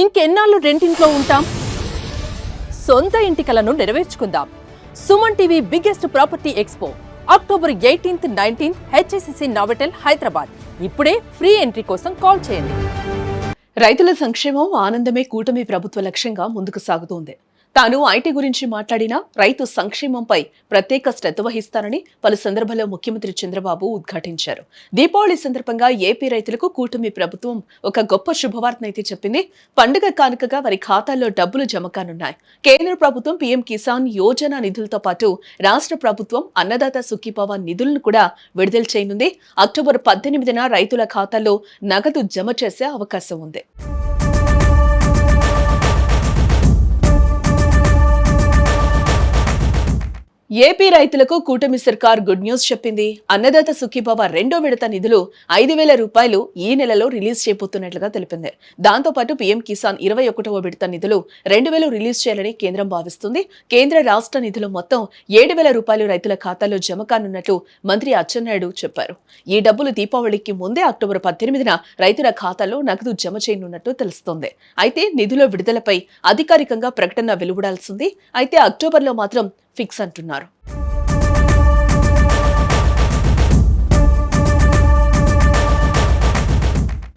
ఇంకెన్నాళ్ళు రెంటింట్లో ఉంటాం? సొంత ఇంటి కలను నెరవేర్చుకుందాం. Suman TV biggest property expo. October eighteenth nineteenth HSCC Novotel Hyderabad. ఇప్పుడే ఫ్రీ ఎంట్రీ కోసం కాల్ చేయండి. రైతుల సంక్షేమం ఆనందమే కూటమి ప్రభుత్వ లక్ష్యంగా ముందుకు సాగుతోంది. తాను ఐటీ గురించి మాట్లాడినా రైతు సంక్షేమంపై ప్రత్యేక శ్రద్ధ వహిస్తానని పలు సందర్భాల్లో ముఖ్యమంత్రి చంద్రబాబు ఉద్ఘాటించారు. దీపావళి సందర్భంగా ఏపీ రైతులకు కూటమి ప్రభుత్వం ఒక గొప్ప శుభవార్తనైతే చెప్పింది. పండుగ కానుకగా వారి ఖాతాల్లో డబ్బులు జమ కానున్నాయి. కేంద్ర ప్రభుత్వం పీఎం కిసాన్ యోజన నిధులతో పాటు రాష్ట్ర ప్రభుత్వం అన్నదాత సుఖీభావ నిధులను కూడా విడుదల చేయనుంది. అక్టోబర్ పద్దెనిమిదిన రైతుల ఖాతాల్లో నగదు జమ చేసే అవకాశం ఉంది. ఏపీ రైతులకు కూటమి సర్కార్ గుడ్ న్యూస్ చెప్పింది. అన్నదాత సుఖీభవ రెండో విడత నిధులు ఐదు వేల రూపాయలు ఈ నెలలో రిలీజ్ చేయబోతున్నట్లుగా తెలిపింది. దాంతో పాటు పీఎం కిసాన్ ఇరవై ఒకటవ విడత నిధులు రెండు వేలు రిలీజ్ చేయాలని కేంద్రం భావిస్తుంది. కేంద్ర రాష్ట్ర నిధులు మొత్తం ఏడు వేల రూపాయలు రైతుల ఖాతాలో జమ కానున్నట్లు మంత్రి అచ్చెన్నాయుడు చెప్పారు. ఈ డబ్బులు దీపావళికి ముందే అక్టోబర్ పద్దెనిమిదిన రైతుల ఖాతాలో నగదు జమ చేయనున్నట్టు తెలుస్తోంది. అయితే నిధుల విడుదలపై అధికారికంగా ప్రకటన వెలువడాల్సింది. అయితే అక్టోబర్లో మాత్రం ఫిక్స్ అంటున్నారు.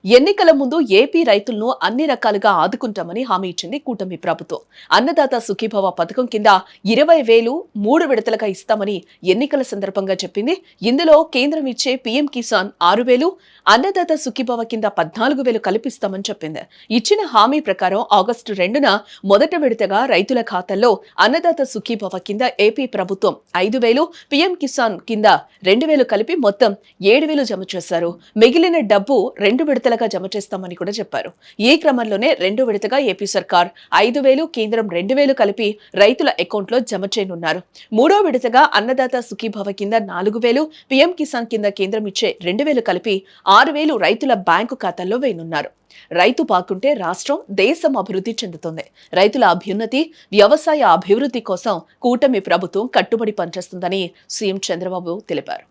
ఎన్నికల ముందు ఏపీ రైతులను అన్ని రకాలుగా ఆదుకుంటామని హామీ ఇచ్చింది కూటమి ప్రభుత్వం. అన్నదాత సుఖీభవ పథకం కింద ఇరవై వేలు మూడు విడతలుగా ఇస్తామని ఎన్నికల సందర్భంగా చెప్పింది. ఇందులో కేంద్రం ఇచ్చే పీఎం కిసాన్ ఆరు వేలు అన్నదాత సుఖీభవ కింద పద్నాలుగు వేలు కల్పిస్తామని చెప్పింది. ఇచ్చిన హామీ ప్రకారం ఆగస్టు రెండున మొదట విడతగా రైతుల ఖాతాల్లో అన్నదాత సుఖీభవ కింద ఏపీ ప్రభుత్వం ఐదు వేలు పీఎం కిసాన్ కింద రెండు వేలు కలిపి మొత్తం ఏడు వేలు జమ చేశారు. మిగిలిన డబ్బు రెండు విడతల విడతలుగా జమ చేస్తామని కూడా చెప్పారు. ఈ క్రమంలోనే రెండు విడతగా ఏపీ సర్కార్ ఐదు వేలు కేంద్రం రెండు వేలు కలిపి రైతుల అకౌంట్లో జమ చేయనున్నారు. మూడో విడతగా అన్నదాత సుఖీభవ కింద నాలుగు వేలు పీఎం కిసాన్ కింద కేంద్రం ఇచ్చే రెండు వేలు కలిపి ఆరు వేలు రైతుల బ్యాంకు ఖాతాల్లో వేయనున్నారు. రైతు బాగుంటే రాష్ట్రం దేశం అభివృద్ధి చెందుతుంది. రైతుల అభ్యున్నతి వ్యవసాయ అభివృద్ధి కోసం కూటమి ప్రభుత్వం కట్టుబడి పనిచేస్తుందని సీఎం చంద్రబాబు తెలిపారు.